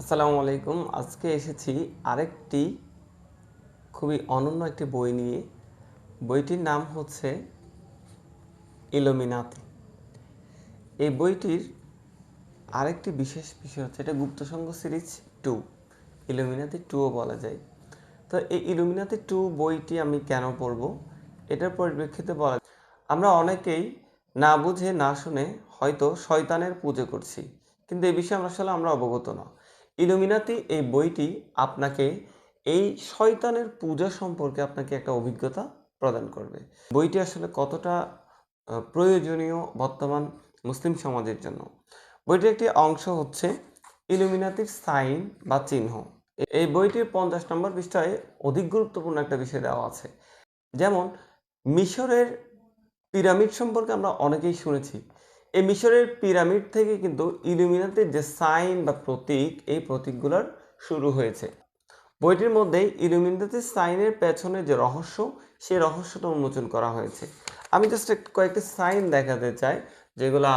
আসসালামু আলাইকুম। আজকে এসেছি আরেকটি খুবই অনন্য একটি বই নিয়ে। বইটির নাম হচ্ছে ইলোমিনাতি। এই বইটির আরেকটি বিশেষ বিষয় হচ্ছে এটা গুপ্তসংঘ সিরিজ টু, ইলুমিনাতি টুও বলা যায়। তো এই ইলুমিনাতি টু বইটি আমি কেন পড়ব? এটার পরিপ্রেক্ষিতে বলা আমরা অনেকেই না বুঝে না শুনে হয়তো শয়তানের পুজো করছি। কিন্তু এই বিষয়ে আমরা আসলে আমরা অবগত না। ইলুমিনাতি এই বইটি আপনাকে এই শয়তানের পূজা সম্পর্কে আপনাকে একটা অভিজ্ঞতা প্রদান করবে। বইটি আসলে কতটা প্রয়োজনীয় বর্তমান মুসলিম সমাজের জন্য। বইটির একটি অংশ হচ্ছে ইলুমিনাতির সাইন বা চিহ্ন। এই বইটির পঞ্চাশ নম্বর পৃষ্ঠায় অধিক গুরুত্বপূর্ণ একটা বিষয় দেওয়া আছে। যেমন, মিশরের পিরামিড সম্পর্কে আমরা অনেকেই শুনেছি। এই মিশরের পিরামিড থেকে কিন্তু ইলুমিনাতির যে সাইন বা প্রতীক, এই প্রতীকগুলোর শুরু হয়েছে। বইটির মধ্যেই ইলুমিনাতির সাইনের পেছনে যে রহস্য, সেই রহস্যটা উন্মোচন করা হয়েছে। আমি জাস্ট কয়েকটি সাইন দেখাতে চাই, যেগুলা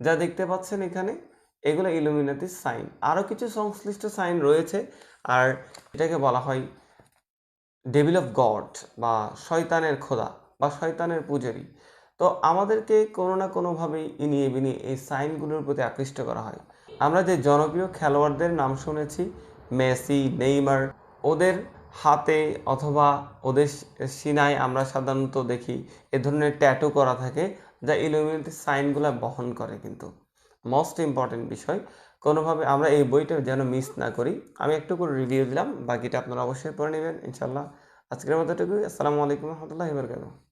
যা দেখতে পাচ্ছেন এখানে, এগুলো ইলুমিনাতির সাইন। আরও কিছু সংশ্লিষ্ট সাইন রয়েছে, আর এটাকে বলা হয় ডেভিল অফ গড বা শয়তানের খোদা বা শয়তানের পূজারী। তো আমাদেরকে কোনো না কোনোভাবেই ইনিয়ে বিনিয়ে এই সাইনগুলোর প্রতি আকৃষ্ট করা হয়। আমরা যে জনপ্রিয় খেলোয়াড়দের নাম শুনেছি, মেসি, নেইমার, ওদের হাতে অথবা ওদের সিনায় আমরা সাধারণত দেখি, এ ধরনের ট্যাটু করা থাকে যা ইলুমিনেটি সাইনগুলো বহন করে কিন্তু। মোস্ট ইম্পর্টেন্ট বিষয়, কোনোভাবে আমরা এই বইটা যেন মিস না করি। আমি একটু করে রিভিউ দিলাম, বাকিটা আপনারা অবশ্যই পড়ে নেবেন ইনশাল্লাহ আজকের মতো এটুকুই, আসসালামু আলাইকুম রহমতুল্লাহ বরকাতুহ।